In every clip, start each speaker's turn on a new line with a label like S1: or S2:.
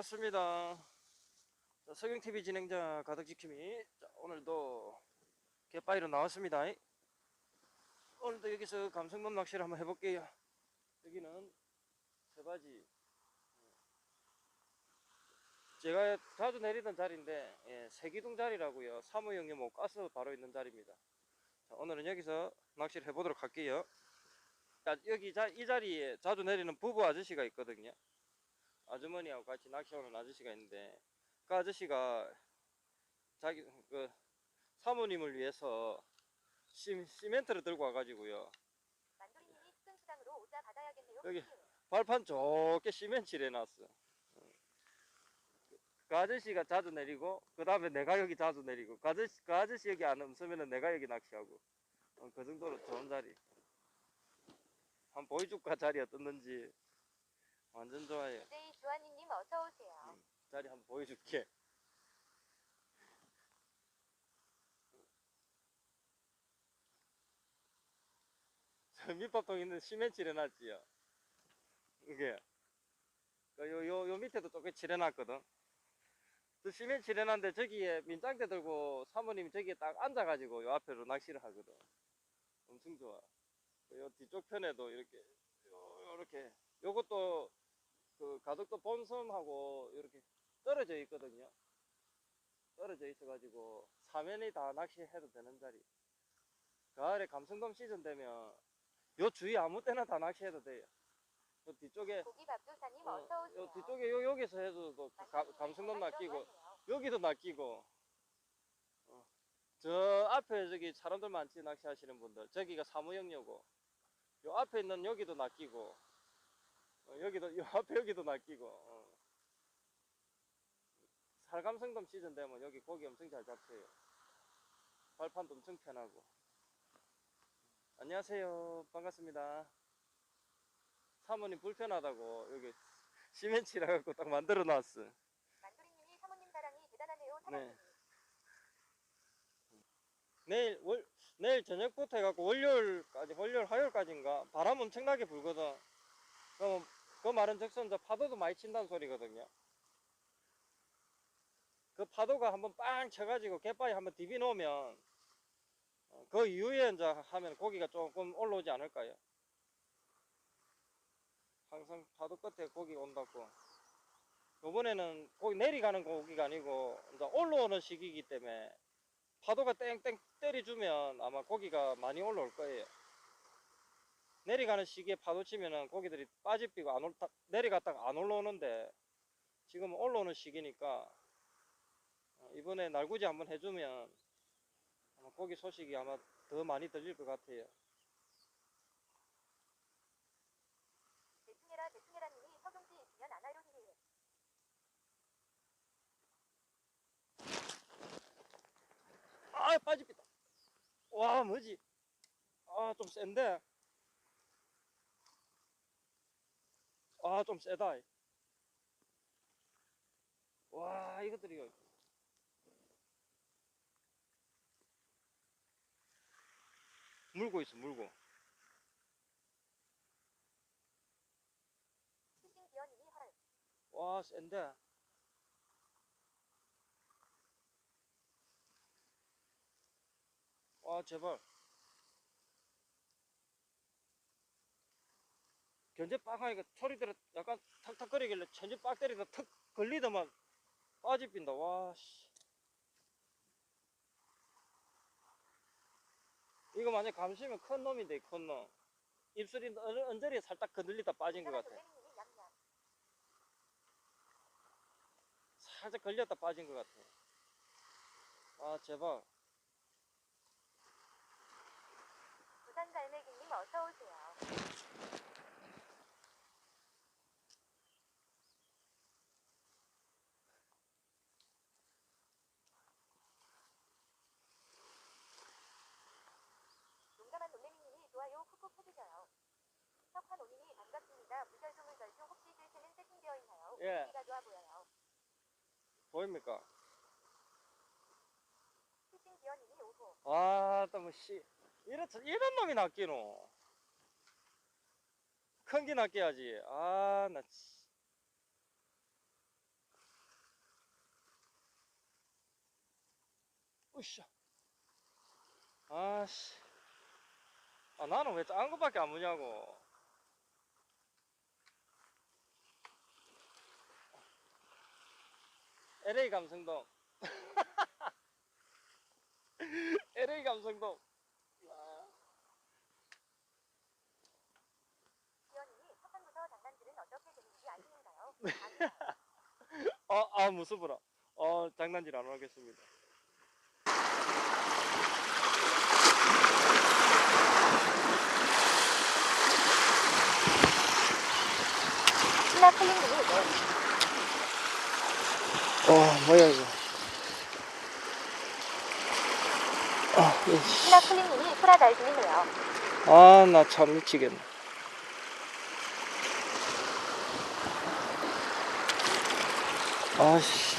S1: 반갑습니다. 자, 석영TV 진행자 가덕지킴이 자, 오늘도 갯바위로 나왔습니다. 오늘도 여기서 감성돔 낚시를 한번 해볼게요. 여기는 세바지. 제가 자주 내리던 자리인데 예, 세기둥 자리라고요. 사무용료 못 가서 바로 있는 자리입니다. 자, 오늘은 여기서 낚시를 해보도록 할게요. 자, 여기 자, 이 자리에 자주 내리는 부부 아저씨가 있거든요. 아주머니하고 같이 낚시 오는 아저씨가 있는데 그 아저씨가 자기 그 사모님을 위해서 시, 시멘트를 들고 와가지고요
S2: 만돌이님이 특근 수당으로 오자 받아야겠네요.
S1: 여기.
S2: 큐.
S1: 발판 좋게 시멘트를 해놨어 어. 그 아저씨가 자주 내리고 그 다음에 내가 여기 자주 내리고 그 아저씨, 그 아저씨 여기 안 없으면 내가 여기 낚시하고 어, 그 정도로 좋은 자리 한번 보여줄까 자리 어떻는지 완전 좋아요
S2: DJ 주한이님 어서 오세요.
S1: 자리 한번 보여줄게. 저 밑밥통 있는 시멘트 칠해놨지요. 이게. 그 요, 요, 요 밑에도 조금 칠해놨거든. 그 시멘트 칠해놨는데 저기에 민장대 들고 사모님이 저기에 딱 앉아가지고 요 앞에로 낚시를 하거든. 엄청 좋아. 요 뒤쪽 편에도 이렇게, 요, 요렇게. 요것도 그 가덕도 본섬하고 이렇게 떨어져 있거든요. 떨어져 있어가지고 사면이 다 낚시해도 되는 자리. 가을에 감성돔 시즌 되면 요 주위 아무 때나 다 낚시해도 돼요. 요 뒤쪽에
S2: 고기 밥도사님
S1: 어,
S2: 어, 서 오세요.
S1: 요 뒤쪽에 요 여기서 해도 또 가- 감성돔 낚이고 여기도 낚이고 어. 저 앞에 저기 사람들 많지 낚시하시는 분들 저기가 사무역료고 요 앞에 있는 여기도 낚이고 어, 여기도 요 앞에 여기도 낚이고 어. 살감성돔 시즌 되면 여기 고기 엄청 잘 잡혀요 발판도 엄청 편하고 안녕하세요 반갑습니다 사모님 불편하다고 여기 시멘치라 갖고 딱 만들어 놨어
S2: 만돌이님이 사모님 사랑이 대단하네요. 사랑님.
S1: 네. 내일 월 내일 저녁부터 해갖고 월요일까지 월요일 화요일까지인가 바람 엄청나게 불거든. 그럼 그 말은 즉슨 저 파도도 많이 친다는 소리거든요. 그 파도가 한번 빵 쳐가지고 갯바위 한번 디비 놓으면 어, 그 이후에 이제 하면 고기가 조금 올라오지 않을까요? 항상 파도 끝에 고기가 온다고. 요번에는 고기 내려가는 고기가 아니고 이제 올라오는 시기이기 때문에 파도가 땡땡 때려주면 아마 고기가 많이 올라올 거예요. 내려가는 시기에 파도 치면은 고기들이 빠지삐고 안 올, 다- 내려갔다가 안 올라오는데 지금 올라오는 시기니까 어, 이번에 날구지 한번 해주면 아마 고기 소식이 아마 더 많이 들릴 것 같아요.
S2: 대충해라 대충해라님이 석용지 있으면 안 하려
S1: 히아 빠집니다. 와 뭐지? 아 좀 센데. 아 좀 세다. 와 이것들이 물고 있어 물고. 와 센데. 와 제발. 견제 빵하니까 소리 들어 약간 탁탁거리길래 천지 빡 때리다 턱 걸리더만 빠집힌다 와씨 이거 만약 감시면 큰 놈인데 큰 놈 입술이 언- 언저리에 살짝 건들리다 빠진 것 같아. 살짝 걸렸다 빠진 것 같아. 아, 제발.
S2: 부산 갈매기님 어서 오세요. 한 올림이 반갑습니다. 무설송을 절중 혹시 실시는 세팅되어 있나요?
S1: 예.
S2: 기가 좋아 보여요.
S1: 보입니까?
S2: 피싱 기어님이 5호.
S1: 아, 또뭐 씨. 이런, 이런 놈이 낚이노. 큰 게 낚여야지. 아, 나 씨. 으쌰. 아씨. 아, 나는 왜 작은 것밖에 안 보냐고. LA 감성동. LA 감성동.
S2: 아시는가요?
S1: 아, 아, 무서워라. 어, 장난질 안 하겠습니다.
S2: 스나클링님
S1: 어, 뭐야, 이거. 아, 이씨.
S2: 스나클링님이 프라 잘 들리네요.
S1: 아, 나 참 미치겠네. 아씨.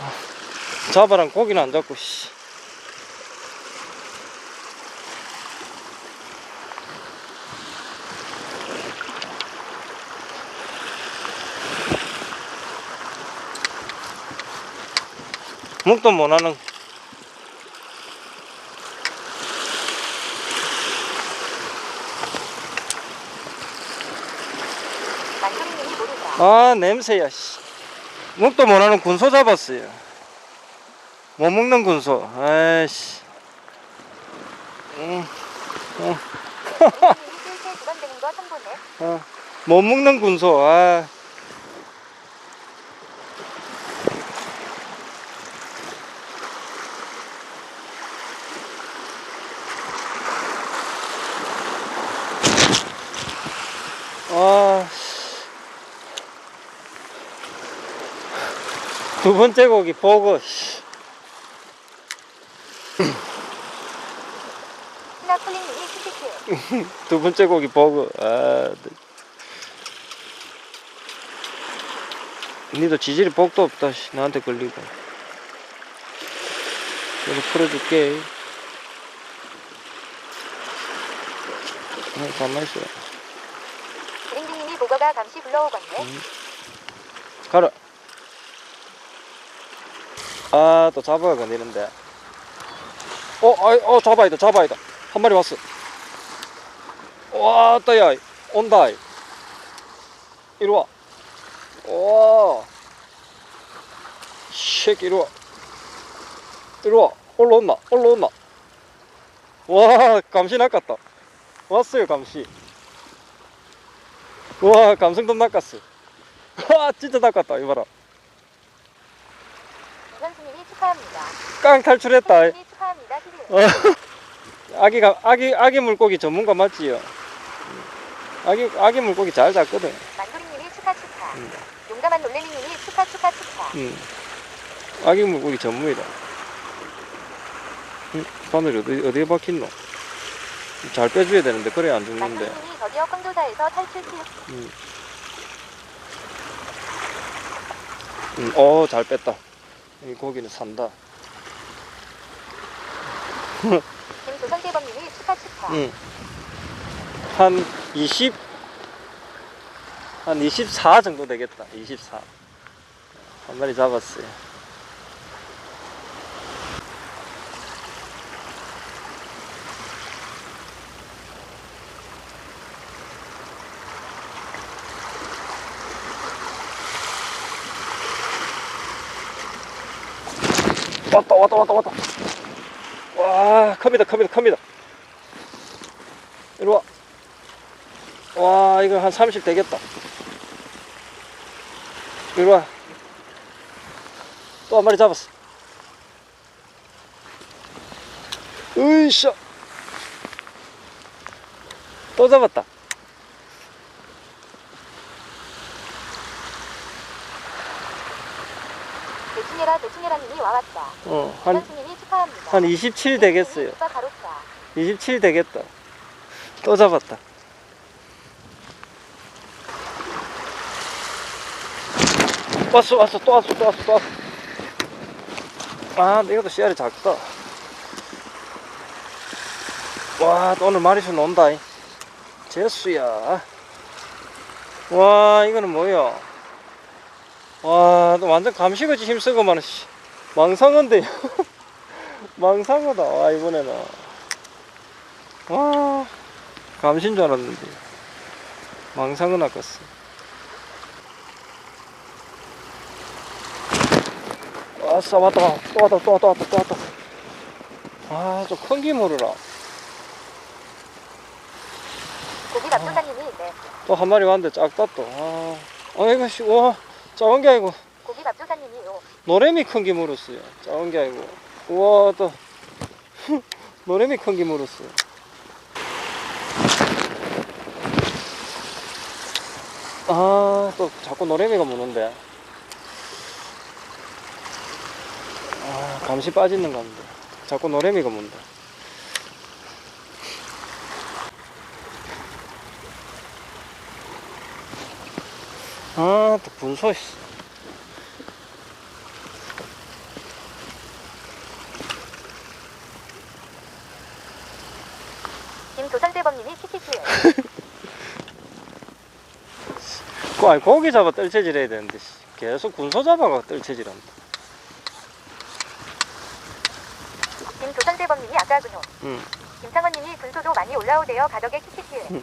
S1: 아, 잡아랑 고기는 안 잡고, 씨. 묵도 못하는. 아 냄새야 씨. 묵도 못하는 군소 잡았어요 못 먹는 군소 아이씨
S2: 거 선보네.
S1: 어. 못 먹는 군소 아 아, 씨. 두 번째 고기 보고. 두 번째 고기 보고, 아, 네. 니도 지질이 복도 없다, 씨. 나한테 걸리고. 이거 풀어줄게. 어, 가만히 있어.
S2: 드링딩님이 모가가 감시 불러오겠네.
S1: 가라. 아, 또 잡아야 건드는데. 어, 아이, 어, 잡아야다, 잡아야다. 한 마리 왔어. 와, 따, 야, 온다. 이리 와. 와. 쉐ik, 이리 와. 이리 와. 올라온나, 올라온나. 와, 감시 낚았다. 왔어요, 감시. 와, 감성돔 낚았어. 와, 진짜 낚았다, 이봐라.
S2: 축하합니다.
S1: 깡 탈출했다.
S2: 축하합니다. 히히.
S1: 어. 아기가 아기 아기 물고기 전문가 맞지요? 아기 아기 물고기 잘 잡거든.
S2: 만두리님이 축하 축하.
S1: 음.
S2: 용감한 놀래미님이 축하 축하 축하.
S1: 응. 아기 물고기 전문이다. 응? 바늘이 어디 어디에 박힌노? 잘 빼줘야 되는데 그래야 안 죽는데.
S2: 만두리님이 저기요 콘도사에서 탈출 키.
S1: 응. 응. 어, 잘 뺐다. 이 고기는 산다.
S2: 김조선대범님이 축하 축하.
S1: 응. 한 20, 한 24 정도 되겠다. 24. 한 마리 잡았어요. 왔다, 왔다, 왔다, 왔다. 와, 큽니다, 큽니다, 큽니다. 이리 와. 와, 이거 한 30 되겠다. 이리 와. 또 한 마리 잡았어. 으이샤. 또 잡았다.
S2: 대충해라 와왔다.
S1: 어, 한,
S2: 이현수님이 축하합니다.
S1: 한 27 되겠어요.
S2: 축하 가로차.
S1: 27 되겠다. 또 잡았다. 왔어, 왔어, 또 왔어, 또 왔어, 또 왔어. 아, 이것도 씨알이 작다. 와, 또 오늘 마리수 논다. 이. 제수야. 와, 이거는 뭐야? 와, 너 완전 감시거지 힘쓰고만, 씨. 망상어인데요. 망상어다. 와, 이번에는. 와, 감신 줄 알았는데. 망상어 낚았어. 왔어, 왔다, 또 왔다, 또 왔다, 또 왔다, 또 왔다. 아, 저큰 기물이라.
S2: 고기 맙조사님이 네.
S1: 또한 마리 왔는데 작다 또. 아, 아이고, 씨, 와, 작은 게 아니고.
S2: 고기 맙조사님이요.
S1: 노래미 큰 게 물었어요. 작은 게 아니고. 우와, 또. 노래미 큰 게 물었어요. 아, 또 자꾸 노래미가 무는데. 아, 감시 빠지는 건데. 자꾸 노래미가 문다. 아, 또 분소, 씨.
S2: 김조선대범님이 키키키.
S1: 그 아니 고기 잡아 뜰채질 해야 되는데 씨. 계속 군소 잡아가 뜰채질한다
S2: 김조선대범님이 아까 군요.
S1: 응.
S2: 김창원님이 군소도 많이 올라오대요. 가덕에 키키키.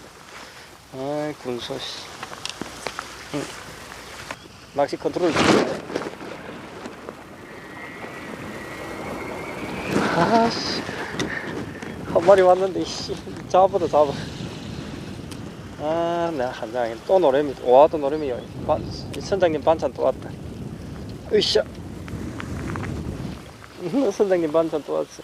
S1: 아이 군소 씨 응. 낚시 컨트롤 아씨 한 마리 왔는데 씨 잡아도 잡아 아 내가 한장에 또 노래미 와 또 노래미요. 반, 이 선장님 반찬 또 왔다. 으쌰. 선장님 반찬 또 왔어